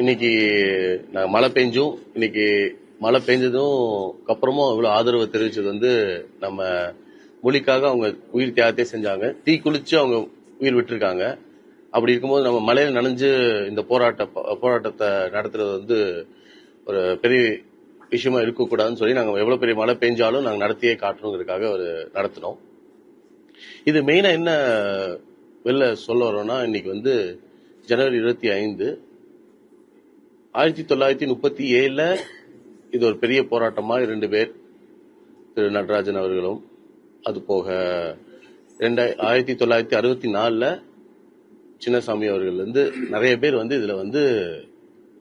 இன்னைக்கு நாங்கள் மழை பெஞ்சும் இன்னைக்கு மழை பெஞ்சதும் அப்புறமும் இவ்வளோ ஆதரவு தெரிவிச்சது வந்து நம்ம மொழிக்காக அவங்க உயிர் தியாகத்தே செஞ்சாங்க. தீ குளிச்சு அவங்க உயிர் விட்டுருக்காங்க. அப்படி இருக்கும்போது நம்ம மலையில் நனைஞ்சு இந்த போராட்ட போராட்டத்தை நடத்துறது வந்து ஒரு பெரிய விஷயமா இருக்கக்கூடாதுன்னு சொல்லி நாங்கள் எவ்வளோ பெரிய மழை பெஞ்சாலும் நாங்கள் நடத்தியே காட்டணுங்கிறதுக்காக ஒரு நடத்தினோம். இது மெயினாக என்ன வெளில சொல்ல வரோம்னா இன்னைக்கு வந்து ஜனவரி இருபத்தி ஐந்து ஆயிரத்தி தொள்ளாயிரத்தி முப்பத்தி ஏழுல இது ஒரு பெரிய போராட்டமா இரண்டு பேர் திரு நடராஜன் அவர்களும் அது போக ரெண்டாய் ஆயிரத்தி தொள்ளாயிரத்தி அறுபத்தி நாலுல சின்னசாமி அவர்கள் வந்து நிறைய பேர் வந்து இதுல வந்து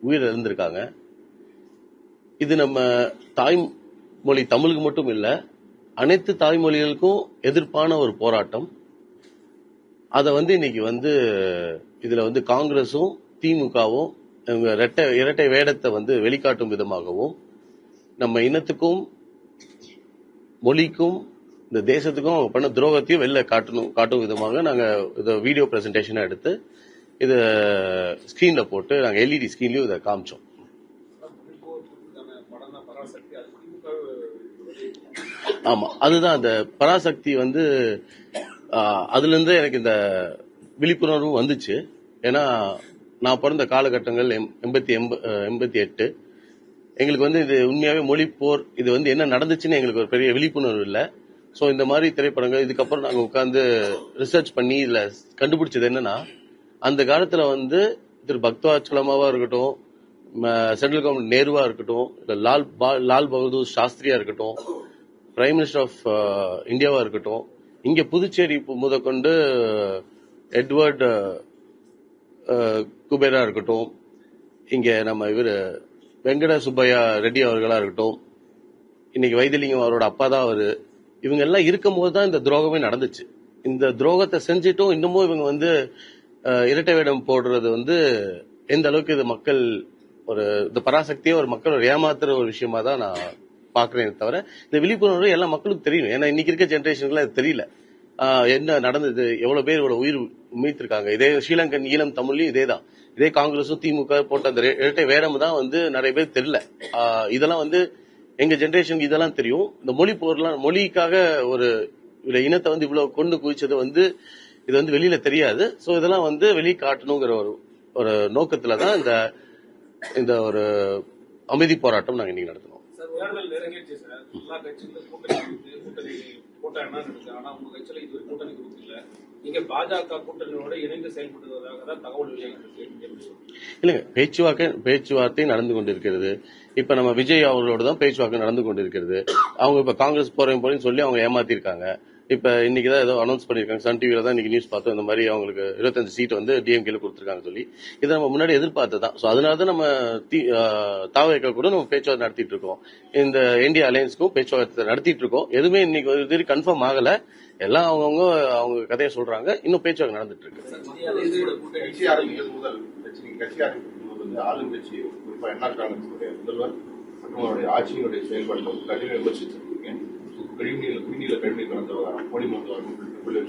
உயிர் இழந்திருக்காங்க இது நம்ம தாய்மொழி தமிழுக்கு மட்டும் இல்ல அனைத்து தாய்மொழிகளுக்கும் எதிர்ப்பான ஒரு போராட்டம். அதை வந்து இன்னைக்கு வந்து இதுல வந்து காங்கிரஸும் திமுகவும் இரட்டை இரட்டை வேடத்தை வந்து வெளிக்காட்டும் விதமாகவும் நம்ம இனத்துக்கும் மொழிக்கும் இந்த தேசத்துக்கும் அவங்க பண்ண துரோகத்தையும் வெளில காட்டணும் காட்டும் விதமாக நாங்கள் இதை வீடியோ பிரசன்டேஷனா எடுத்து இதை ஸ்க்ரீனில் போட்டு நாங்கள் எல்இடி ஸ்கிரீன்லயும் இதை காமிச்சோம். ஆமாம் அதுதான் அந்த பராசக்தி வந்து அதுலேருந்து எனக்கு இந்த விழிப்புணர்வு வந்துச்சு. ஏன்னா நான் பிறந்த காலகட்டங்கள் எம்- எண்பத்தி எண்பத்தி எட்டு. எங்களுக்கு வந்து இது உண்மையாகவே மொழி போர் இது வந்து என்ன நடந்துச்சுன்னு எங்களுக்கு ஒரு பெரிய விழிப்புணர்வு இல்லை. ஸோ இந்த மாதிரி திரைப்படங்கள் இதுக்கப்புறம் நாங்கள் உட்காந்து ரிசர்ச் பண்ணி இதில் கண்டுபிடிச்சது என்னன்னா அந்த காலத்தில் வந்து திரு பக்தவாச்சலமாவா இருக்கட்டும் சென்ட்ரல் கவர்மெண்ட் நேருவா இருக்கட்டும் இல்லை லால் பா- லால் பகதூர் சாஸ்திரியா இருக்கட்டும் பிரைம் மினிஸ்டர் ஆஃப் இந்தியாவா இருக்கட்டும் இங்கே புதுச்சேரி முதற்கொண்டு எட்வர்ட் குபேரா இருக்கட்டும் இங்க நம்ம இவர் வெங்கட சுப்பையா ரெட்டி அவர்களா இருக்கட்டும் இன்னைக்கு வைத்தியலிங்கம் அவரோட அப்பா தான் அவரு இவங்க எல்லாம் இருக்கும்போது தான் இந்த துரோகமே நடந்துச்சு. இந்த துரோகத்தை செஞ்சிட்டும் இன்னமும் இவங்க வந்து இரட்டை வேடம் போடுறது வந்து எந்த அளவுக்கு இது மக்கள் ஒரு இந்த பராசக்தியை ஒரு மக்கள் ஒரு ஏமாத்துற ஒரு விஷயமா தான் நான் பாக்குறேன் தவிர இந்த விழிப்புணர்வு எல்லா மக்களுக்கும் தெரியும். ஏன்னா இன்னைக்கு இருக்க ஜென்ரேஷனுக்குலாம் அது தெரியல. என்ன நடந்தது? எவ்வளவு பேர் இவ்வளவு உயிர் மீத்திருக்காங்க? இதே ஸ்ரீலங்கன் ஈழம் தமிழ்லயும் இதே தான் இதே காங்கிரஸும் திமுக போட்ட அந்த இரட்டை வேடம் தான் வந்து நிறைய பேர் தெரியல. இதெல்லாம் வந்து எங்க ஜென்ரேஷனுக்கு இதெல்லாம் தெரியும். இந்த மொழி போர்லாம் மொழிக்காக ஒரு இனத்தை வந்து இவ்வளவு கொண்டு குவிச்சது வந்து இது வந்து வெளியில தெரியாது. சோ இதெல்லாம் வந்து வெளியே காட்டணுங்கிற ஒரு ஒரு நோக்கத்துல தான் இந்த இந்த ஒரு அமைதி போராட்டம் நாங்க இன்னைக்கு நடத்தினோம். கூட்டம் என்ன ஆனா உங்க கட்சியில கூட்டணி கொடுக்கல. நீங்க பாஜக கூட்டணியோட இணைந்து தான் தகவல் வெளியாகிருக்கு இல்லைங்க பேச்சுவார்த்தை பேச்சுவார்த்தை நடந்து கொண்டிருக்கிறது. இப்ப நம்ம விஜய் அவர்களோட தான் பேச்சுவார்த்தை நடந்து கொண்டிருக்கிறது. அவங்க இப்ப காங்கிரஸ் போறேன் போறேன்னு சொல்லி அவங்க ஏமாத்திருக்காங்க. இப்போ இன்னைக்கு தான் ஏதோ அனௌன்ஸ் பண்ணியிருக்காங்க சன் டிவியில் தான் இன்னைக்கு நியூஸ் பார்த்தோம். இந்த மாதிரி அவங்களுக்கு இருபத்தஞ்சு சீட் வந்து டிஎம்கேல கொடுத்துருக்காங்க சொல்லி. இதை நம்ம முன்னாடி எதிர்பார்த்து தான். ஸோ அதனால தான் நம்ம தாவேக்கா கூட நம்ம பேச்சுவார்த்தை நடத்திட்டு இருக்கோம். இந்த இந்தியா அலையன்ஸ்க்கும் பேச்சுவார்த்தை நடத்திட்டு இருக்கோம். எதுவுமே இன்னைக்கு இது கன்ஃபார்ம் ஆகலை. எல்லாம் அவங்கவுங்க அவங்க கதையை சொல்றாங்க. இன்னும் பேச்சுவார்த்தை நடந்துட்டு இருக்கு. கட்சி ஆரம்பிக்கும் போது ஆளுங்கட்சி முதல்வர் ஆட்சியினுடைய செயல்பாடுகள் கடுமையாக விமர்சிச்சிருக்கீங்க. கழிவுநீர் குடிநீர கழிவுநீர் கலந்த விவகாரம் மொழி மருந்து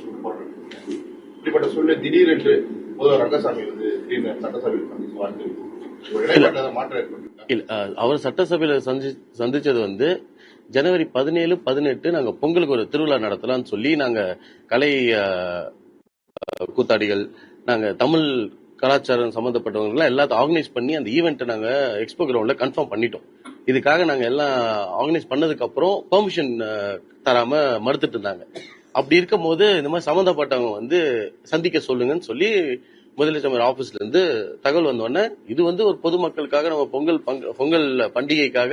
சொல்லி இப்படிப்பட்ட சூழ்நிலை திடீரென்று முதல்வர் ரங்கசாமி வந்து திடீர்னு சட்டசபையில் சந்திச்சு வார்த்தை மாற்றம் ஏற்பட்டிருக்கா அவர் சட்டசபையில சந்தி சந்திச்சது வந்து ஜனவரி பதினேழு பதினெட்டு நாங்க பொங்கலுக்கு ஒரு திருவிழா நடத்தலாம்னு சொல்லி நாங்க கலை கூத்தாடிகள் நாங்க தமிழ் கலாச்சாரம் சம்பந்தப்பட்டவங்க எல்லாத்தையும் ஆர்கனைஸ் பண்ணி அந்த ஈவெண்ட்டை நாங்க எக்ஸ்போ கிரவுண்ட்ல கன்ஃபார்ம் பண்ணிட்டோம். இதுக்காக நாங்க எல்லாம் ஆர்கனைஸ் பண்ணதுக்கு அப்புறம் பெர்மிஷன் தராம மறுத்துட்டு இருந்தாங்க. அப்படி இருக்கும் போது இந்த மாதிரி சம்பந்தப்பட்டவங்க வந்து சந்திக்க சொல்லுங்கன்னு சொல்லி முதலமைச்சர் ஆபீஸ்ல இருந்து தகவல் வந்த உடனே இது வந்து ஒரு பொதுமக்களுக்காக நம்ம பொங்கல் பங்க- பொங்கல் பண்டிகைக்காக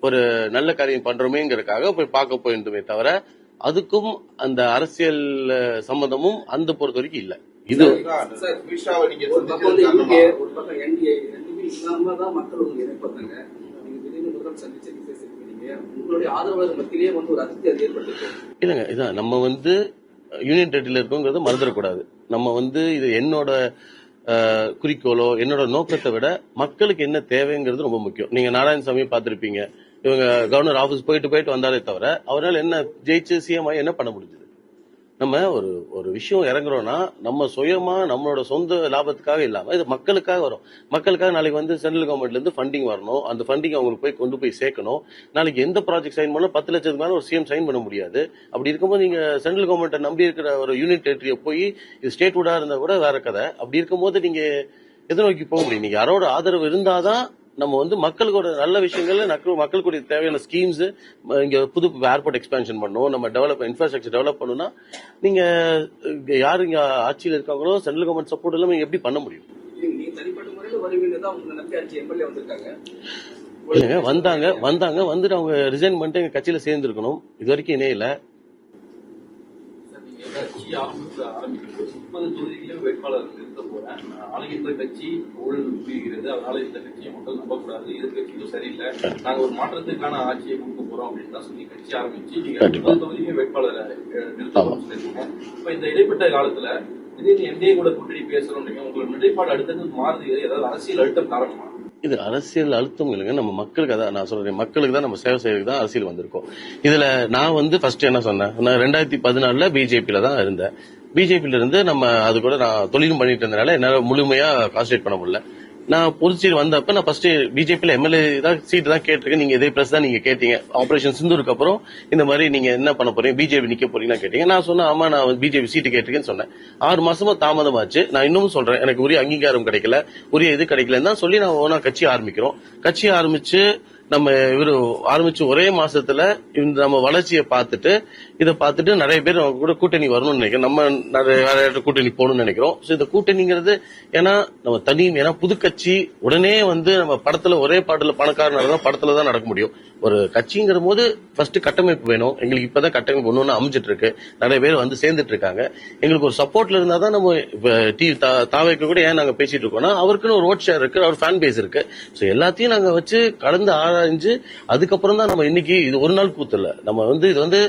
ஒரு நல்ல காரியம் பண்றோமேங்கிறதுக்காக போய் பார்க்க போயிருந்தோமே தவிர அதுக்கும் அந்த அரசியல் சம்பந்தமும் அந்த பொறுத்த வரைக்கும் இல்ல. இது மக்கள் உங்களை எதிர்பார்த்தாங்க நீங்க திடீர்னு முதல் உங்களுடைய ஆதரவாளர் மத்தியிலேயே வந்து ஒரு இல்லைங்க இதான் நம்ம வந்து யூனியன் டெரிட்டரியில் இருக்கோங்கிறத மறந்துடக்கூடாது. நம்ம வந்து இது என்னோட குறிக்கோளோ என்னோட நோக்கத்தை விட மக்களுக்கு என்ன தேவைங்கிறது ரொம்ப முக்கியம். நீங்க நாராயணசாமி பார்த்துருப்பீங்க. இவங்க கவர்னர் ஆஃபீஸ் போயிட்டு போயிட்டு வந்தாலே தவிர அவரால் என்ன ஜெயிச்சு சிஎம் என்ன பண்ண முடிஞ்சது? நம்ம ஒரு ஒரு விஷயம் இறங்குறோம்னா நம்ம சுயமா நம்மளோட சொந்த லாபத்துக்காக இல்லாம இது மக்களுக்காக வரும். மக்களுக்காக நாளைக்கு வந்து சென்ட்ரல் கவர்மெண்ட்ல இருந்து ஃபண்டிங் வரணும். அந்த ஃபண்டிங் அவங்களுக்கு போய் கொண்டு போய் சேர்க்கணும். நாளைக்கு எந்த ப்ராஜெக்ட் சைன் பண்ணாலும் பத்து லட்சத்துக்கு மேல ஒரு சிஎம் சைன் பண்ண முடியாது. அப்படி இருக்கும்போது நீங்க சென்ட்ரல் கவர்மெண்ட்டை நம்பி இருக்கிற ஒரு யூனிட் டெரிட்டரியை போய் இது ஸ்டேட் வுடா இருந்தா கூட வேற கதை. அப்படி இருக்கும்போது நீங்க எதை நோக்கி போக முடியும். நீங்க யாரோட ஆதரவு இருந்தாதான் நம்ம வந்து மக்களுக்கோட நல்ல விஷயங்கள்ல நக்கு- மக்களுக்கு தேவையான ஸ்கீம்ஸ் இங்க புது ஏர்போர்ட் எக்ஸ்பேன்ஷன் பண்ணணும் நம்ம டெவலப் இன்ஃப்ராஸ்ட்ரக்சர் டெவலப் பண்ணணும்னா நீங்க யாரு இங்க ஆட்சியில் இருக்காங்களோ சென்ட்ரல் கவர்மெண்ட் சப்போர்ட் இல்லாம எப்படி பண்ண முடியும்? வந்தாங்க வந்தாங்க வந்துட்டு அவங்க ரிசைன் பண்ணிட்டு எங்க கட்சியில சேர்ந்துருக்கணும். இது வரைக்கும் இணையில. வேட்பாளர் ஆனா இந்த கட்சி ஊழல் புரிகிறது அதனால இந்த கட்சியை மக்கள் நம்பக்கூடாது. எதிர்கட்சியும் சரியில்லை. நாங்க ஒரு மாற்றத்துக்கான ஆட்சியை கொடுக்க போறோம் அப்படின்னு தான் சொல்லி கட்சி ஆரம்பிச்சு நீங்க தொகுதியுமே வேட்பாளரை நிறுத்தணும்னு சொல்லிருக்கீங்க இப்ப இந்த இடைப்பட்ட காலத்துல திடீர்னு என்டிஏ கூட கூட்டணி நீங்க உங்களோட நிலைப்பாடு அடுத்தது மாறுது. ஏதாவது அரசியல் அழுத்தம் காரணமா? இது அரசியல் அழுத்தம் இல்லைங்க. நம்ம மக்களுக்கு அதான் நான் சொல்றேன். மக்களுக்கு தான் நம்ம சேவை செய்யறதுக்கு தான் அரசியல் வந்திருக்கோம். இதுல நான் வந்து ஃபர்ஸ்ட் என்ன சொன்னேன்? நான் ரெண்டாயிரத்தி பதினாலுல பிஜேபியில தான் இருந்தேன். பிஜேபியில இருந்து நம்ம அது கூட நான் தொழிலும் பண்ணிட்டு இருந்தனால என்னால முழுமையா கான்சன்ட்ரேட் பண்ண முடியல. நான் புதுச்சேரி வந்தப்ப நான் ஃபர்ஸ்ட் பிஜேபியில எம்எல்ஏ தான் சீட் தான் கேட்டிருக்கேன். நீங்க இதே பிரஸ் தான் நீங்க கேட்டீங்க. ஆபரேஷன் சிந்தூருக்கு அப்புறம் இந்த மாதிரி நீங்க என்ன பண்ண போறீங்க? பிஜேபி நிக்க போறீங்கன்னு கேட்டீங்க. நான் சொன்னேன் ஆமா நான் பிஜேபி சீட்டு கேட்டிருக்கேன்னு சொன்னேன். ஆறு மாசமா தாமதமாச்சு. நான் இன்னமும் சொல்றேன் எனக்கு உரிய அங்கீகாரம் கிடைக்கல உரிய இது கிடைக்கலன்னு தான் சொல்லி நான் ஓனா கட்சி ஆரம்பிக்கிறோம். கட்சி ஆரம்பிச்சு நம்ம இவர் ஆரம்பிச்சு ஒரே மாசத்துல இந்த நம்ம வளர்ச்சியை பார்த்துட்டு இதை பார்த்துட்டு நிறைய பேர் அவங்க கூட கூட்டணி வரணும்னு நினைக்கிறோம். நம்ம நிறைய வேற இடத்துல கூட்டணி போகணும்னு நினைக்கிறோம். ஸோ இந்த கூட்டணிங்கிறது ஏன்னா நம்ம தனி ஏன்னா புதுக்கட்சி உடனே வந்து நம்ம படத்துல ஒரே பாட்டுல பணக்காரனால தான் படத்துல தான் நடக்க முடியும். ஒரு கட்சிங்கிற போது ஃபர்ஸ்ட் கட்டமைப்பு வேணும். எங்களுக்கு இப்பதான் கட்டமைப்பு ஒன்று ஒன்று அமைஞ்சிட்டு இருக்கு நிறைய பேர் வந்து சேர்ந்துட்டு இருக்காங்க எங்களுக்கு ஒரு சப்போர்ட்ல இருந்தா தான் நம்ம இப்போ டி தாவைக்கு கூட ஏன் நாங்க பேசிட்டு இருக்கோம்னா அவருக்குன்னு ஒரு ரோட் ஷேர் இருக்கு அவர் ஃபேன் பேஸ் இருக்கு. ஸோ எல்லாத்தையும் நாங்க வச்சு கலந்து ஆராய்ஞ்சு அதுக்கப்புறம் தான் நம்ம இன்னைக்கு இது ஒரு நாள் கூத்து நம்ம வந்து இது வந்து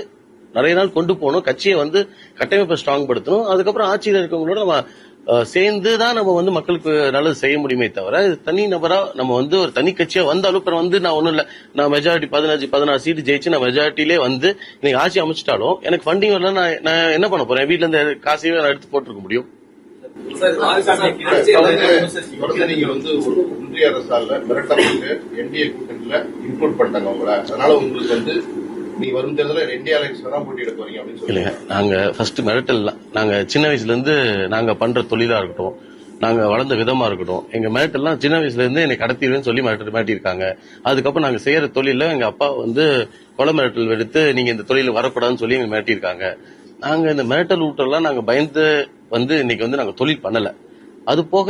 நிறைய நாள் கொண்டு போகணும். கட்சியை வந்து கட்டமைப்பை ஸ்ட்ராங் படுத்தணும். அதுக்கப்புறம் ஆட்சியில் இருக்கவங்களோட நம்ம சேர்ந்து தான் நம்ம வந்து மக்களுக்கு நல்லது செய்ய முடியுமே தவிர தனி நபரா நம்ம வந்து ஒரு தனி கட்சியா வந்தாலும் அப்புறம் வந்து நான் ஒண்ணும் இல்ல. நான் மெஜாரிட்டி பதினஞ்சு பதினாறு சீட்டு ஜெயிச்சு நான் மெஜாரிட்டிலே வந்து இன்னைக்கு ஆட்சி அமைச்சிட்டாலும் எனக்கு ஃபண்டிங் வரல நான் நான் என்ன பண்ண போறேன்? வீட்ல இருந்து காசையே நான் எடுத்து போட்டுருக்க முடியும். நீங்க வந்து ஒரு ஒன்றிய அரசால மிரட்டப்பட்டு என்டிஏ கூட்டணியில இன்க்ளூட் பண்ணிட்டாங்க உங்களை. அதனால உங்களுக்கு வந்து நீ வரும் தேர்தலில் ரெண்டே அலைன்ஸ்ல தான் போட்டியிட போறீங்க அப்படின்னு சொல்லி இல்லைங்க நாங்க ஃபர்ஸ்ட் மிரட்டல் நாங்க சின்ன வயசுல இருந்து நாங்க பண்ற தொழிலா இருக்கட்டும் நாங்க வளர்ந்த விதமா இருக்கட்டும் எங்க மிரட்டல்லாம் சின்ன வயசுல இருந்து என்னை கடத்திடுவேன்னு சொல்லி மிரட்டு மாட்டியிருக்காங்க அதுக்கப்புறம் நாங்க செய்யற தொழில எங்க அப்பா வந்து கொலை மிரட்டல் எடுத்து நீங்க இந்த தொழில் வரக்கூடாதுன்னு சொல்லி எங்க மிரட்டியிருக்காங்க. நாங்க இந்த மிரட்டல் ஊட்டெல்லாம் நாங்க பயந்து வந்து இன்னைக்கு வந்து நாங்க தொழில் பண்ணல. அது போக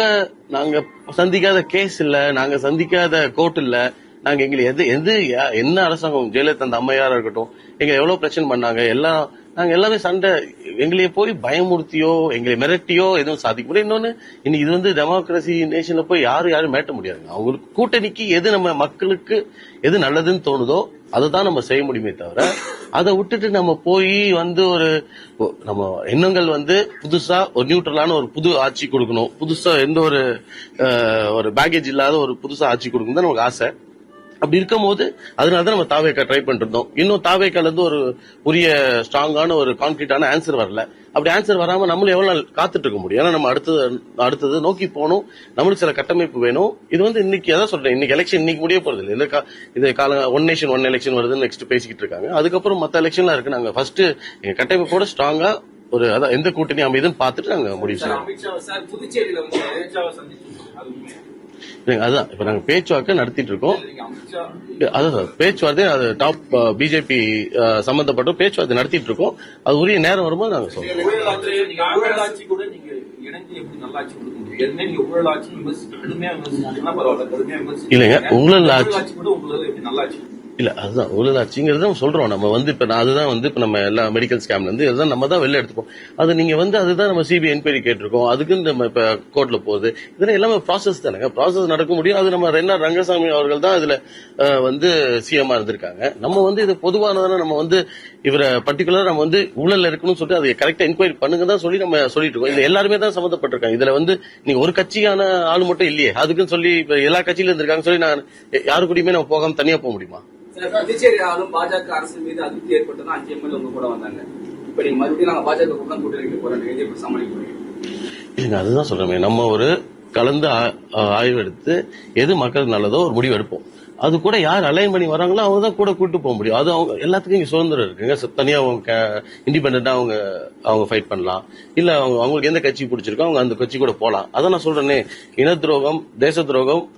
நாங்க சந்திக்காத கேஸ் இல்ல நாங்க சந்திக்காத கோர்ட் இல்லை நாங்க எங்களை எது எது என்ன அரசாங்கம் ஜெயலலிதா அந்த அம்மையாரா இருக்கட்டும் எங்க எவ்வளவு பிரச்சனை பண்ணாங்க எல்லாம் நாங்க எல்லாமே சண்டை எங்களைய போய் பயமுறுத்தியோ எங்களை மிரட்டியோ எதுவும் சாதிக்க முடியும் இன்னொன்னு இன்னைக்கு இது வந்து டெமோக்ரஸி நேஷன்ல போய் யாரும் யாரும் மேட்ட முடியாது அவங்களுக்கு கூட்டணிக்கு எது நம்ம மக்களுக்கு எது நல்லதுன்னு தோணுதோ அதை தான் நம்ம செய்ய முடியுமே தவிர அதை விட்டுட்டு நம்ம போய் வந்து ஒரு நம்ம எண்ணங்கள் வந்து புதுசா ஒரு நியூட்ரலான ஒரு புது ஆட்சி கொடுக்கணும். புதுசா எந்த ஒரு ஒரு பேக்கேஜ் இல்லாத ஒரு புதுசா ஆட்சி கொடுக்கணும் தான் நமக்கு ஆசை. அப்படி இருக்கும்போது அதனால தான் நம்ம தாவேக்கா ட்ரை பண்ணிட்டு இருந்தோம் இன்னும் தாவேக்கால இருந்து ஒரு உரிய ஸ்ட்ராங்கான ஒரு கான்கிரீட்டான ஆன்சர் வரல. அப்படி ஆன்சர் வராம நம்மளும் எவ்வளவு நாள் காத்துட்டு இருக்க முடியும்? ஏன்னா நம்ம அடுத்தது அடுத்தது நோக்கி போகணும். நம்மளுக்கு சில கட்டமைப்பு வேணும். இது வந்து இன்னைக்கு அதான் சொல்றேன் இன்னைக்கு எலெக்ஷன் இன்னைக்கு முடிய போறது இல்லை. இந்த கா- இது கால ஒன் நேஷன் ஒன் எலெக்ஷன் வருதுன்னு நெக்ஸ்ட் பேசிக்கிட்டு இருக்காங்க. அதுக்கப்புறம் மத்த எலெக்ஷன்லாம் இருக்கு. நாங்க ஃபர்ஸ்ட் எங்க கட்டமைப்போட ஸ்ட்ராங்கா ஒரு அதான் எந்த கூட்டணி அமைதுன்னு பார்த்துட்டு நாங்க முடிவு சார் செய்வோம் அமித்ஷா சார் புதுச்சேரியில வந்து அமித்ஷாவை சந்திச்சு அது உண்மையா? இல்லைங்க, அதான். இப்ப நாங்க பேச்சுவார்த்தை நடத்திட்டு இருக்கோம் சார். பேச்சுவார்த்தை அது டாப் பிஜேபி சம்பந்தப்பட்ட பேச்சுவார்த்தை நடத்திட்டு இருக்கோம் அது உரிய நேரம் வரும்போது நாங்க சொல்றோம். இல்லைங்க, ஊழல் ஆட்சி- இல்ல அதுதான் ஊழலாட்சிங்கிறது நம்ம சொல்றோம். நம்ம வந்து இப்ப அதுதான் வந்து இப்ப நம்ம எல்லா மெடிக்கல் ஸ்கேம்ல இருந்து இதுதான் நம்ம தான் வெளில எடுத்துப்போம். அது நீங்க வந்து அதுதான் நம்ம சிபிஐ என்கொயரி கேட்டிருக்கோம். அதுக்கு நம்ம இப்ப கோர்ட்ல போகுது. இதெல்லாம் எல்லாமே ப்ராசஸ் தானேங்க. ப்ராசஸ் நடக்க முடியும். அது நம்ம ரென்னா ரங்கசாமி அவர்கள் தான் இதுல வந்து சிஎம்ஆ இருந்திருக்காங்க. நம்ம வந்து இது பொதுவானதான நம்ம வந்து இவரை பர்டிகுலரா நம்ம வந்து ஊழல் இருக்கணும்னு சொல்லிட்டு அதை கரெக்டா என்கொயரி பண்ணுங்க தான் சொல்லி நம்ம சொல்லிட்டு இருக்கோம். இதுல எல்லாருமே தான் சம்மந்தப்பட்டிருக்காங்க. இதுல வந்து நீங்க ஒரு கட்சியான ஆள் மட்டும் இல்லையே. அதுக்குன்னு சொல்லி இப்ப எல்லா கட்சியில இருந்திருக்காங்க சொல்லி நான் யாரு கூடயுமே நம்ம போகாம தனியா போக முடியுமா? புதுச்சேரி ஆளும் பாஜக அரசு மீது அதிருப்தி ஏற்பட்டதான் அஞ்சு எம்எல்ஏ உங்க கூட வந்தாங்க. இப்ப நீங்க மறுபடியும் நாங்க பாஜக கூட கூட்டணி வைக்க போறோம். நீங்க எப்படி சமாளிக்க இல்லைங்க அதுதான் சொல்றேன். நம்ம ஒரு கலந்து ஆ- ஆய்வு எடுத்து எது மக்களுக்கு நல்லதோ ஒரு முடிவு எடுப்போம். அது கூட யார் அலைன் பண்ணி வராங்களோ அவங்க தான் கூட கூட்டு போக முடியும். அது அவங்க எல்லாத்துக்கும் இங்கே சுதந்திரம் இருக்குங்க. தனியாக அவங்க இண்டிபெண்டா அவங்க அவங்க ஃபைட் பண்ணலாம். இல்லை அவங்க அவங்களுக்கு எந்த கட்சி பிடிச்சிருக்கோ அவங்க அந்த கட்சி கூட போகலாம் அதான் நான் சொல்றேனே. இன துரோகம் தேச துரோகம்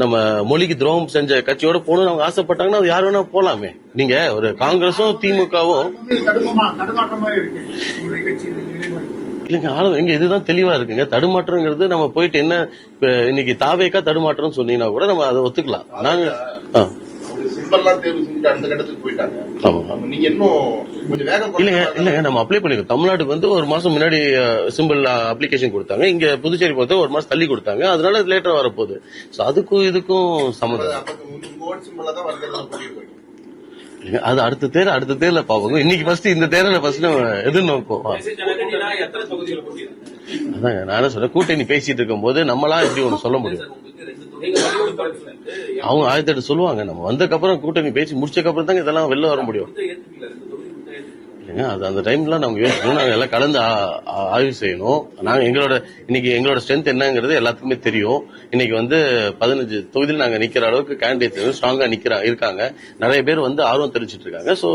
நம்ம மொழிக்கு துரோகம் செஞ்ச கட்சியோட போகணும்னு அவங்க ஆசைப்பட்டாங்கன்னா அது யார் வேணா போலாமே. நீங்க ஒரு காங்கிரஸும் திமுகவும் இல்லைங்க ஆளும் எங்க இதுதான் தெளிவா இருக்குங்க. தடுமாற்றங்கிறது நம்ம போயிட்டு என்ன இன்னைக்கு தாவேக்கா தடுமாற்றம் சொன்னீங்கன்னா கூட நம்ம அதை ஒத்துக்கலாம். நாங்க சிம்பல்லாம் தேர்வு செஞ்சுட்டு அடுத்த கட்டத்துக்கு போயிட்டாங்க. ஆமா. அவங்க நீங்க இன்னும் கொஞ்சம் வேகம் இல்லைங்க இல்லைங்க நம்ம அப்ளை பண்ணிருக்கோம். தமிழ்நாட்டுக்கு வந்து ஒரு மாசம் முன்னாடி சிம்பிள் அப்ளிகேஷன் கொடுத்தாங்க. இங்க புதுச்சேரி பொறுத்த ஒரு மாசம் தள்ளி கொடுத்தாங்க. அதனால லேட்டரா வரப்போகுது. சோ அதுக்கும் இதுக்கும் சம்மந்தம் அது அடுத்த தேர் அடுத்த தேர்ல பாப்போம் இன்னைக்கு ஃபர்ஸ்ட் இந்த தேர்தல ஃபர்ஸ்ட் நம்ம எதிர்நோக்கும் போட்டியிருக்கு அதாங்க நான் என்ன சொல்றேன் கூட்டணி பேசிட்டு இருக்கும் போது நம்மளா எப்படி ஒண்ணு சொல்ல முடியும்? அவங்க ஆயிரத்தி எட்டு சொல்லுவாங்க. நம்ம வந்ததுக்கப்புறம் கூட்டணி பேசி முடிச்சக்கப்புறம் தாங்க இதெல்லாம் வெளில வர முடியும். இல்லைங்க அது அந்த டைம்ல நாங்க யோசிக்கணும் நாங்க எல்லாம் கலந்து ஆய்வு செய்யணும். நாங்க எங்களோட இன்னைக்கு எங்களோட ஸ்ட்ரென்த் என்னங்கிறது எல்லாத்துக்குமே தெரியும். இன்னைக்கு வந்து பதினஞ்சு தொகுதியில் நாங்க நிக்கிற அளவுக்கு கேண்டிடேட்ஸ் ஸ்ட்ராங்கா நிக்கிறா இருக்காங்க. நிறைய பேர் வந்து ஆர்வம் தெரிவிச்சிட்டு இருக்காங்க. சோ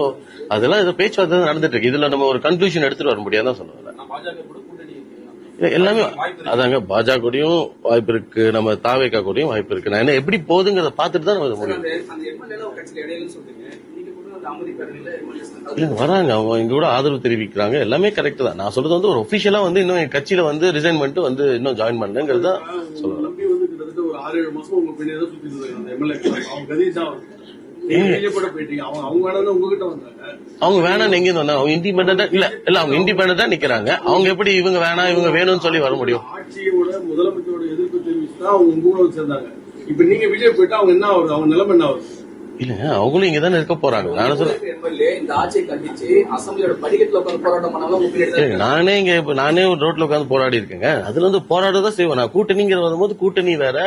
அதெல்லாம் இது பேச்சுவார்த்தை தான் நடந்துட்டு இருக்கு. இதுல நம்ம ஒரு கன்க்ளூஷன் எடுத்துட்டு வர முடியாதுதான் சொல்லுவேன் நான் பாஜக கூட கூட்டணி இல்ல, எல்லாமே. அதாங்க பாஜக கூடயும் வாய்ப்பு இருக்கு நம்ம தாவேக்கா கூடயும் வாய்ப்பு இருக்கு. நான் என்ன எப்படி போகுதுங்கிறத பார்த்துட்டு தான் நம்ம முடியும் இல்ல வராங்க அவங்க இங்க கூட ஆதரவு தெரிவிக்கிறாங்க எல்லாமே கரெக்ட் தான். நான் சொல்றது வந்து ஒரு ஒபிஷியலா வந்து இன்னும் என் கட்சியில வந்து ரிசைன் பண்ணிட்டு வந்து இன்னும் ஜாயின் பண்ணலங்கிறது தான் உங்களை அவங்க வேணாம் எங்க வந்தாங்க. அவங்க இண்டிபெண்டா இல்ல இல்ல அவங்க இண்டிபெண்டா நிக்கிறாங்க. அவங்க எப்படி இவங்க வேணாம் இவங்க வேணும்னு சொல்லி வர முடியும்? ஆட்சியோட முதலமைச்சரோட எதிர்ப்பு தெரிவிச்சு அவங்க உங்க கூட வந்து சேர்ந்தாங்க. இப்ப நீங்க விஜய் போயிட்டா அவங்க என்ன ஆகுது? அவங்க நிலைமை என்ன ஆகுது? இல்லங்க அவங்களும் இங்க தானே இருக்க போறாங்க. நான் இல்லைங்க, நானே இங்க நானே ஒரு ரோட்ல உட்காந்து போராடி இருக்கேங்க. அதுல வந்து போராடதான் செய்வோம். நான் கூட்டணிங்கிற வரும்போது கூட்டணி வேற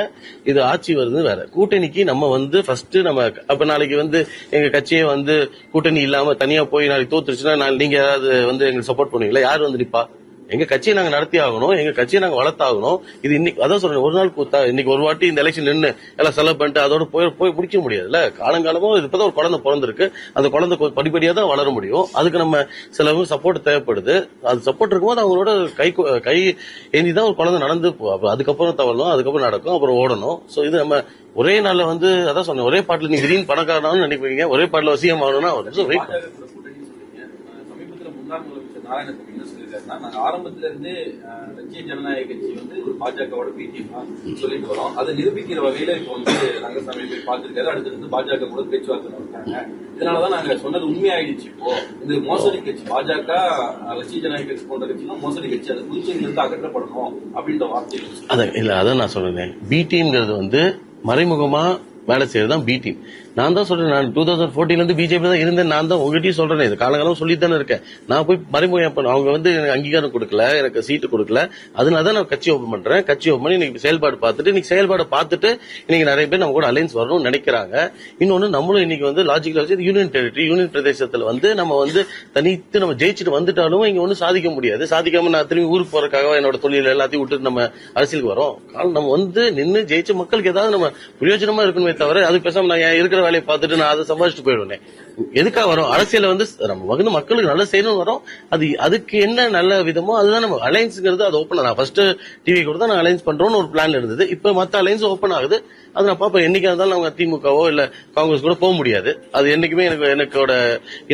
இது ஆட்சி வருது வேற. கூட்டணிக்கு நம்ம வந்து ஃபர்ஸ்ட் நம்ம அப்ப நாளைக்கு வந்து எங்க கட்சியே வந்து கூட்டணி இல்லாம தனியா போய் நாளைக்கு தோத்துருச்சுன்னா நீங்க ஏதாவது வந்து எங்களுக்கு சப்போர்ட் பண்ணுவீங்களா? யார் வந்து நிப்பா? எங்க கட்சியை நாங்க நடத்தி ஆகணும் எங்க கட்சியை நாங்க வளர்த்தாகணும். இது இன்னைக்கு அதான் சொல்றேன் ஒரு நாள் கூத்தா இன்னைக்கு ஒரு வாட்டி இந்த எலெக்ஷன் நின்று எல்லாம் செலவு பண்ணிட்டு அதோட போய் போய் முடிக்க முடியாதுல்ல? காலங்காலமா இது இப்பதான் ஒரு குழந்தை பிறந்திருக்கு. அந்த குழந்தை படிப்படியா தான் வளர முடியும். அதுக்கு நம்ம சிலவு சப்போர்ட் தேவைப்படுது. அது சப்போர்ட் இருக்கும்போது அவங்களோட கை கு- ஏந்தி தான் ஒரு குழந்தை நடந்து அதுக்கப்புறம் தவறணும் அதுக்கப்புறம் நடக்கும் அப்புறம் ஓடணும். சோ இது நம்ம ஒரே நாள்ல வந்து அதான் சொன்னேன் ஒரே பாட்டுல நீங்க திடீர்னு பணக்காரனாலும் நினைப்பீங்க ஒரே பாட்டுல வசியம் ஆகணும்னா இல்லைன்னா நாங்கள் wait நாங்க ஆரம்பத்துல இருந்தே லட்சிய ஜனநாயக கட்சி வந்து ஒரு பாஜகவோட பிடிஎம் சொல்லிட்டு வரோம் அதை நிரூபிக்கிற வகையில இப்போ வந்து ரங்கசாமி போய் பார்த்துருக்காரு. அடுத்தடுத்து பாஜக கூட பேச்சுவார்த்தை நடத்தாங்க இதனாலதான் நாங்க சொன்னது உண்மையாயிடுச்சு இப்போ. இந்த மோசடி கட்சி பாஜக லட்சிய ஜனநாயக கட்சி போன்ற கட்சினா மோசடி கட்சி. அது புதுச்சேரியிலிருந்து அகற்றப்படணும் அப்படின்ற வார்த்தை அதான் இல்லை அதான் நான் சொல்றேன். பிடிங்கிறது வந்து மறைமுகமா வேலை செய்யறது தான் பி டீம் நான் தான் சொல்றேன். நான் டூ தௌசண்ட் ஃபோர்டீன்ல இருந்து பிஜேபி தான் இருந்தேன் நான் தான் உங்ககிட்டயும் சொல்றேன். இது காலகாலம் சொல்லி தானே இருக்கேன். நான் போய் மறைமுகம் பண்ண அவங்க வந்து எனக்கு அங்கீகாரம் கொடுக்கல எனக்கு சீட்டு கொடுக்கல. அதனால தான் நான் கட்சி ஓபன் பண்றேன். கட்சி ஓபன் பண்ணி இன்னைக்கு செயல்பாடு பார்த்துட்டு இன்னைக்கு செயல்பாடு பார்த்துட்டு இன்னைக்கு நிறைய பேர் நம்ம கூட அலைன்ஸ் வரணும்னு நினைக்கிறாங்க. இன்னொன்னு நம்மளும் இன்னைக்கு வந்து லாஜிக்கலா வச்சு யூனியன் டெரிட்டரி யூனியன் பிரதேசத்துல வந்து நம்ம வந்து தனித்து நம்ம ஜெயிச்சுட்டு வந்துட்டாலும் இங்க ஒன்றும் சாதிக்க முடியாது. சாதிக்காம நான் திரும்பி ஊருக்கு போறதுக்காக என்னோட தொழில் எல்லாத்தையும் விட்டுட்டு நம்ம அரசியலுக்கு வரோம். நம்ம வந்து நின்று ஜெயிச்ச மக்களுக்கு ஏதாவது நம்ம பிரயோஜனமா இருக்கணுமே தவிர அது பேசாம நான் இருக்கிற வேலையை பார்த்துட்டு நான் அதை சம்பாதிச்சுட்டு போயிடுவேன். எதுக்காக வரும்? அரசியல வந்து நம்ம வந்து மக்களுக்கு நல்ல செய்யணும் வரும். அது அதுக்கு என்ன நல்ல விதமோ அதுதான் நம்ம அலைன்ஸுங்கிறது அது ஓப்பன் நான் ஃபர்ஸ்ட் டிவி கூட தான் நான் அலைன்ஸ் பண்றோம்னு ஒரு பிளான் இருந்தது. இப்ப மத்த அலைன்ஸ் ஓப்பன் ஆகுது. அது நான் பாப்பேன் என்னைக்கா இருந்தாலும் நம்ம திமுகவோ இல்ல காங்கிரஸ் கூட போக முடியாது. அது என்னைக்குமே எனக்கு எனக்கோட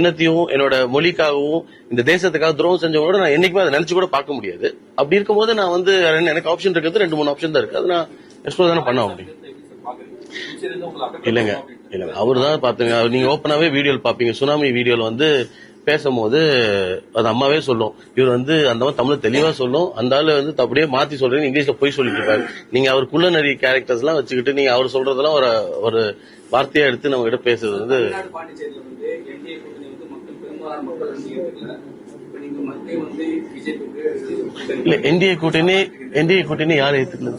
இனத்தையும் என்னோட மொழிக்காகவும் இந்த தேசத்துக்காக துரோகம் செஞ்சவங்களோட நான் என்னைக்குமே அதை நினைச்சு கூட பார்க்க முடியாது. அப்படி இருக்கும்போது நான் வந்து எனக்கு ஆப்ஷன் இருக்கிறது ரெண்டு மூணு ஆப்ஷன் தான் இருக்கு. அது நான் எக்ஸ்ப்ளோர் தானே பண்ண முடியும். இல்லைங்க. அவர் தான் பாத்துங்க நீங்க ஓப்பனாவே வீடியோ பாப்பீங்க சுனாமி வீடியோல வந்து பேசும்போது அது அம்மாவே சொல்லும். இவர் வந்து அந்த மாதிரி தமிழ் தெளிவா சொல்லும். அந்த ஆளு வந்து அப்படியே மாத்தி சொல்றீங்க இங்கிலீஷ்ல போய் சொல்லிட்டு இருப்பாரு. நீங்க அவர் குள்ள நிறைய கேரக்டர்ஸ் எல்லாம் வச்சுக்கிட்டு நீங்க அவர் சொல்றதெல்லாம் ஒரு ஒரு வார்த்தையா எடுத்து நம்ம கிட்ட பேசுறது வந்து இல்ல என்டிஏ கூட்டணி என்டிஏ கூட்டணி யார் ஏத்துக்கல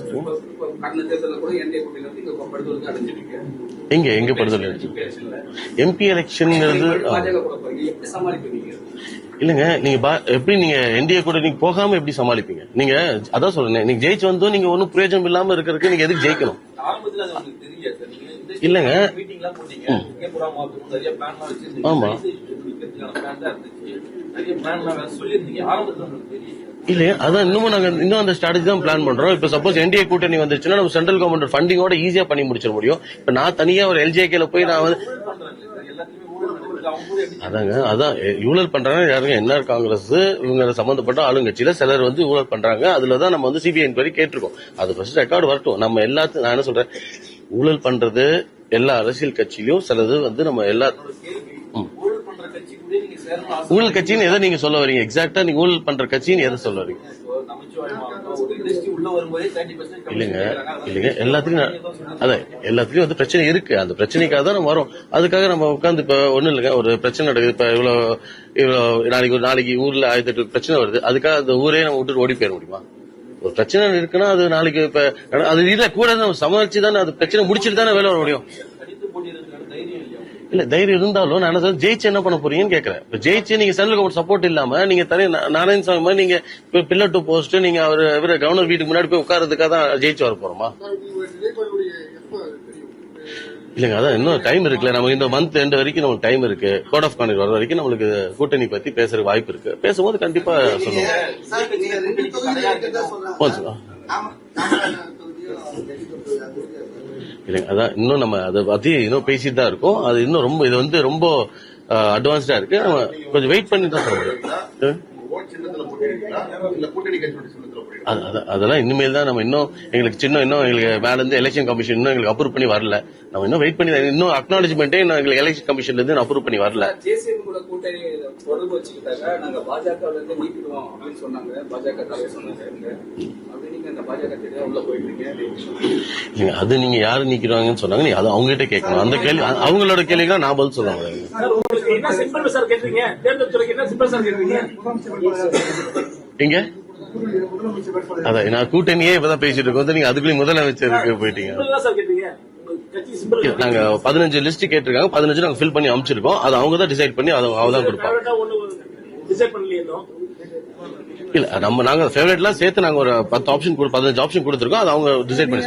எங்க எங்க படுதல் எம்பி எலெக்ஷன்ங்கிறது இல்லங்க நீங்க எப்படி நீங்க என்டிஏ கூட நீங்க போகாம எப்படி சமாளிப்பீங்க நீங்க அதான் சொல்றேன் நீங்க ஜெயிச்சு வந்தோம் நீங்க ஒன்னும் பிரயோஜனம் இல்லாம இருக்கிறதுக்கு நீங்க எதுக்கு ஜெயிக்கணும் இல்லங்க. ஆமா. நிக்கிறதுக்கான பிளான் தான் இருந்துச்சு நிறைய பிளான் எல்லாம் வேற சொல்லியிருந்தீங்க. ஆரம்பத்துல உங்களுக்கு தெரியல இல்ல அதான் இன்னமும் நாங்க இன்னும் அந்த ஸ்ட்ராட்டஜி தான் பிளான் பண்றோம். இப்ப சப்போஸ் என்டிஏ கூட்டணி வந்துச்சுன்னா நம்ம சென்ட்ரல் கவர்மெண்ட் ஃபண்டிங்கோட ஈஸியா பண்ணி முடிச்சிட முடியும். இப்ப நான் தனியா ஒரு எல்ஜேகேல போய் நான் வந்து அதாங்க அதான் ஊழல் பண்றாங்க யாருங்க? என்ஆர் காங்கிரஸ் இவங்க சம்பந்தப்பட்ட ஆளுங்கட்சியில சிலர் வந்து ஊழல் பண்றாங்க. அதுலதான் நம்ம வந்து சிபிஐ என்கொயரி கேட்டிருக்கோம். அது ஃபர்ஸ்ட் ரெக்கார்டு வரட்டும். நம்ம எல்லாத்தையும் நான் என்ன சொல்றேன்? ஊழல் பண்றது எல்லா அரசியல் கட்சியிலயும் சிலது வந்து நம்ம எல்லா ம். ஊழல் பண்ற கட்சி கூட நீங்க சேரணும் ஆசை ஊழல் கட்சின்னு எதை நீங்க சொல்ல வரீங்க? எக்ஸாக்டா நீங்க ஊழல் பண்ற கட்சின்னு எதை சொல்ல வரீங்க? இல்லங்க இல்லைங்க. இல்லைங்க எல்லாத்துலயும் நான்- அதான் எல்லாத்துலயும் வந்து பிரச்சனை இருக்கு. அந்த பிரச்சனைக்காக தான் நம்ம வரோம். அதுக்காக நம்ம உட்காந்து இப்ப ஒண்ணும் இல்லைங்க. ஒரு பிரச்சனை நடக்குது. இப்ப இவ்வளவு இவ்வளவு நாளைக்கு ஒரு நாளைக்கு ஊர்ல ஆயிரத்தி எட்டு பிரச்சனை வருது. அதுக்காக அந்த ஊரே நம்ம விட்டுட்டு ஓடி போயிட முடியுமா? ஒரு பிரச்சனை இருக்குன்னா அது நாளைக்கு இப்ப அது இல்ல கூட நம்ம சமாளிச்சு தானே அது பிரச்சனை முடிச்சிட்டு தானே வேலை வர முடியும் கடித்து போட்டிருக்கான தைரியம் இல்லையா இல்ல தைரியம் இருந்தாலும் நான் என்ன ஜெயிச்சு என்ன பண்ண போறீங்கன்னு கேக்குறேன். இப்ப ஜெயிச்சு நீங்க சென்ட்ரல் கவர்மெண்ட் சப்போர்ட் இல்லாம நீங்க தனி நாராயணசாமி மாதிரி நீங்க பில்லர் டு போஸ்ட் நீங்க அவர் இவர கவர்னர் வீட்டுக்கு முன்னாடி போய் உட்கார்றதுக்காக தான் ஜெயிச்சு வர போறோமா? இல்லங்க அதான் இன்னும் டைம் இருக்குல்ல. நமக்கு இந்த மந்த் எண்ட் வரைக்கும் நமக்கு டைம் இருக்கு. கோட் ஆஃப் கான்டக்ட் வர வரைக்கும் நம்மளுக்கு கூட்டணி பத்தி பேசுற வாய்ப்பு இருக்கு. பேசும்போது கண்டிப்பா சொல்லுவோம். இல்லைங்க அதான் இன்னும் நம்ம அதை பத்தி இன்னும் பேசிட்டு தான் இருக்கோம். அது இன்னும் ரொம்ப இது வந்து ரொம்ப அட்வான்ஸ்டா இருக்கு. நம்ம கொஞ்சம் வெயிட் பண்ணி தான் சொல்ல முடியும். அதெல்லாம் இனிமேல் தான் நம்ம இன்னும் எங்களுக்கு சின்ன இன்னும் எங்களுக்கு மேல இருந்து எலெக்ஷன் கமிஷன் இன்னும் எங்களுக்கு அப்ரூவ் பண்ணி வரல. நம்ம இன்னும் வெயிட் பண்ணி இன்னும் அக்னாலஜ்மெண்ட்டே இன்னும் எங்களுக்கு எலெக்ஷன் கமிஷன்ல இருந்து அப்ரூவ் பண்ணி வரல. அது நீங்க யாரு நீக்கிறாங்கன்னு சொன்னாங்க. நீங்க அது அவங்க கிட்ட கேட்கணும். அந்த கேள்வி அவங்களோட கேள்விக்கு நான் பதில் சொல்ல முடியாது சார் உங்களுக்கு என்ன சிம்பிள் சார் கேட்டீங்க தேர்தல் துறைக்கு என்ன சிம்பிள் சார் கேட்டீங்க எங்க? அதான் நான் கூட்டணியே இப்பதான் பேசிட்டு இருக்கோம். வந்து நீங்க அதுக்குள்ளே முதலமைச்சருக்கு போயிட்டீங்க. நாங்க பதினஞ்சு லிஸ்ட் கேட்டிருக்காங்க. பதினஞ்சு நாங்க ஃபில் பண்ணி அமைச்சிருக்கோம். அது அவங்க தான் டிசைட் பண்ணி அதை அவங்க தான் கொடுப்பாங்க. இல்ல நம்ம நாங்க ஃபேவரட்லாம் சேர்த்து நாங்க ஒரு பத்து ஆப்ஷன் பதினஞ்சு ஆப்ஷன் கொடுத்துருக்கோம். அது அவங்க டிசைட் பண்ணி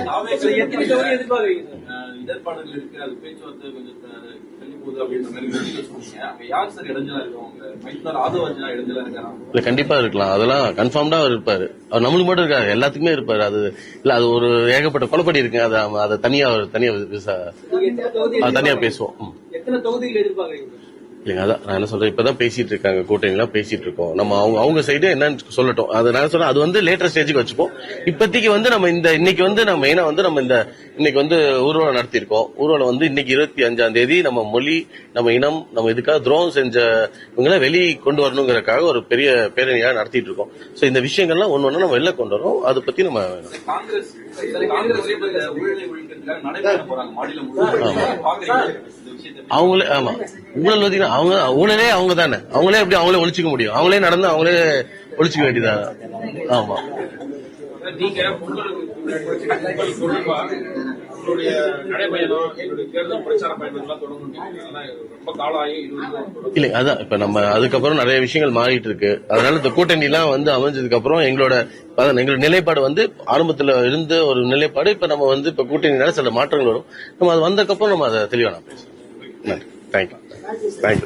போகுது அப்படின்ற மாதிரி நீங்க சொன்னீங்க அங்க யார் சார் இடைஞ்சலா இருக்கவங்க மைத்னார் ஆதவர்ஜனா இடைஞ்சலா இருக்காரா? இல்ல கண்டிப்பா இருக்கலாம். அதெல்லாம் கன்ஃபார்ம்டா அவர் இருப்பாரு. அவர் நம்மளுக்கு மட்டும் இருக்காரு எல்லாத்துக்குமே இருப்பாரு. அது இல்ல அது ஒரு ஏகப்பட்ட குழப்படி இருக்கு அதை அதை தனியா தனியா தனியா பேசுவோம். எத்தனை தொகுதியில் எதிர்பார்க்கறீங்க? இல்லைங்க அதான் நான் என்ன சொல்றேன் இப்பதான் பேசிட்டு இருக்காங்க கூட்டணி எல்லாம் பேசிட்டு இருக்கோம். நம்ம அவங்க அவங்க சைடு என்னன்னு சொல்லட்டும். அது நான் சொல்றேன் அது வந்து லேட்டர் ஸ்டேஜுக்கு வச்சுப்போம். இப்போதைக்கு வந்து நம்ம இந்த இன்னைக்கு வந்து நம்ம மெயினா வந்து நம்ம இந்த இன்னைக்கு வந்து ஊர்வலம் நடத்தியிருக்கோம். ஊர்வலம் வந்து இன்னைக்கு இருபத்தி அஞ்சாம் தேதி நம்ம மொழி நம்ம இனம் நம்ம இதுக்காக துரோகம் செஞ்ச இவங்களை வெளியே கொண்டு வரணுங்கிறதுக்காக ஒரு பெரிய பேரணியா நடத்திட்டு இருக்கோம். சோ இந்த விஷயங்கள்லாம் ஒண்ணு ஒண்ணு நம்ம வெளில கொண்டு வரோம். அதை பத்தி நம்ம அவங்களே ஆமா. ஊழல் பார்த்தீங்கன்னா அவங்க ஊழலே அவங்க தானே அவங்களே எப்படி அவங்களே ஒழிச்சுக்க முடியும்? அவங்களே நடந்து அவங்களே ஒழிச்சுக்க வேண்டியதாக ஆமா. இல்லை உங்களுடைய நடைபயணம் என்னுடைய தேர்தல் பிரச்சார தொடங்கணும் அதான். இப்ப நம்ம அதுக்கப்புறம் நிறைய விஷயங்கள் மாறிட்டு இருக்கு. அதனால இந்த கூட்டணி எல்லாம் வந்து அமைஞ்சதுக்கு அப்புறம் எங்களோட எங்களோட நிலைப்பாடு வந்து ஆரம்பத்துல இருந்த ஒரு நிலைப்பாடு. இப்ப நம்ம வந்து இப்ப கூட்டணினால சில மாற்றங்கள் வரும். நம்ம அது வந்ததுக்கப்புறம் நம்ம அதை தெளிவான நான் பேசுறோம் நன்றி. Thank you thank you